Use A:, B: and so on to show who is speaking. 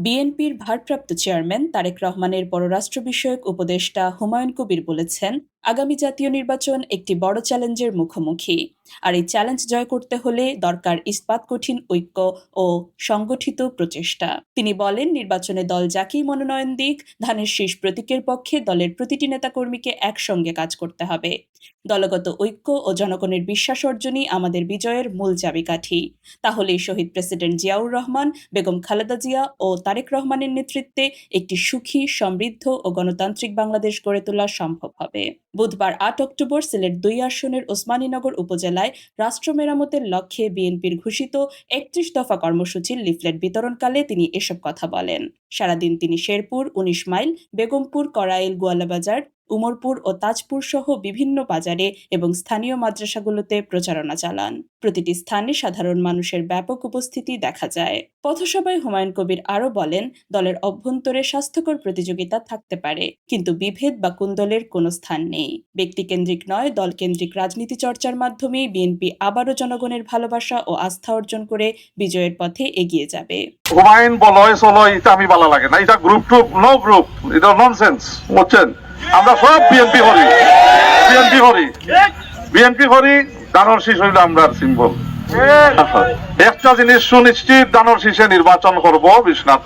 A: বিএনপির ভারপ্রাপ্ত চেয়ারম্যান তারেক রহমানের পররাষ্ট্র বিষয়ক উপদেষ্টা হুমায়ুন কবির বলেছেন আগামী জাতীয় নির্বাচন একটি বড় চ্যালেঞ্জের মুখোমুখি। আর এই চ্যালেঞ্জ জয় করতে হলে দরকার ইস্পাত কঠিন ঐক্য ও সংগঠিত প্রচেষ্টা। তিনি বলেন, নির্বাচনে দল যাকেই মনোনয়ন দিক, ধানের শীষ প্রতীকের পক্ষে দলের প্রতিটি নেতাকর্মীকে একসঙ্গে কাজ করতে হবে। দলগত ঐক্য ও জনগণের বিশ্বাস অর্জনই আমাদের বিজয়ের মূল চাবিকাঠি। তাহলেই শহীদ প্রেসিডেন্ট জিয়াউর রহমান, বেগম খালেদা জিয়া ও তারেক রহমানের নেতৃত্বে একটি সুখী, সমৃদ্ধ ও গণতান্ত্রিক বাংলাদেশ গড়ে তোলা সম্ভব হবে। বুধবার আট অক্টোবর সিলেট দুই আসনের ওসমানীনগর উপজেলায় রাষ্ট্র মেরামতের লক্ষ্যে বিএনপির ঘোষিত একত্রিশ দফা কর্মসূচির লিফলেট বিতরণকালে তিনি এসব কথা বলেন। সারাদিন তিনি শেরপুর, উনিশ মাইল, বেগমপুর করাইল গোয়ালাবাজার উমরপুর ও তাজপুর সহ বিভিন্ন বাজারে এবং স্থানীয় মাদ্রাসাগুলোতে প্রচারণা চালান। প্রতিটি স্থানে সাধারণ মানুষের ব্যাপক উপস্থিতি দেখা যায়। পথসভায় হুমায়ুন কবির আরও বলেন, দলের অভ্যন্তরে স্বাস্থ্যকর প্রতিযোগিতা থাকতে পারে, কিন্তু বিভেদ বা কুন্দলের কোনো স্থান নেই। ব্যক্তিকেন্দ্রিক নয়, দলকেন্দ্রিক রাজনীতি চর্চার মাধ্যমেই বিএনপি আবারও জনগণের ভালোবাসা ও আস্থা অর্জন করে বিজয়ের পথে এগিয়ে যাবে।
B: হুমায়ুন বলয় চলয় এটা আমি ভালো লাগে না এটা গ্রুপ টুপ নো গ্রুপ এটা ননসেন্স বুঝছেন? আমরা সব বিএনপি করি বিএনপি হরি। বিএনপি হরি। দানর শীষ হইল আমরা সিম্বল একটা জিনিস সুনিশ্চিত দানর শীষে নির্বাচন করব বিশ্বনাথ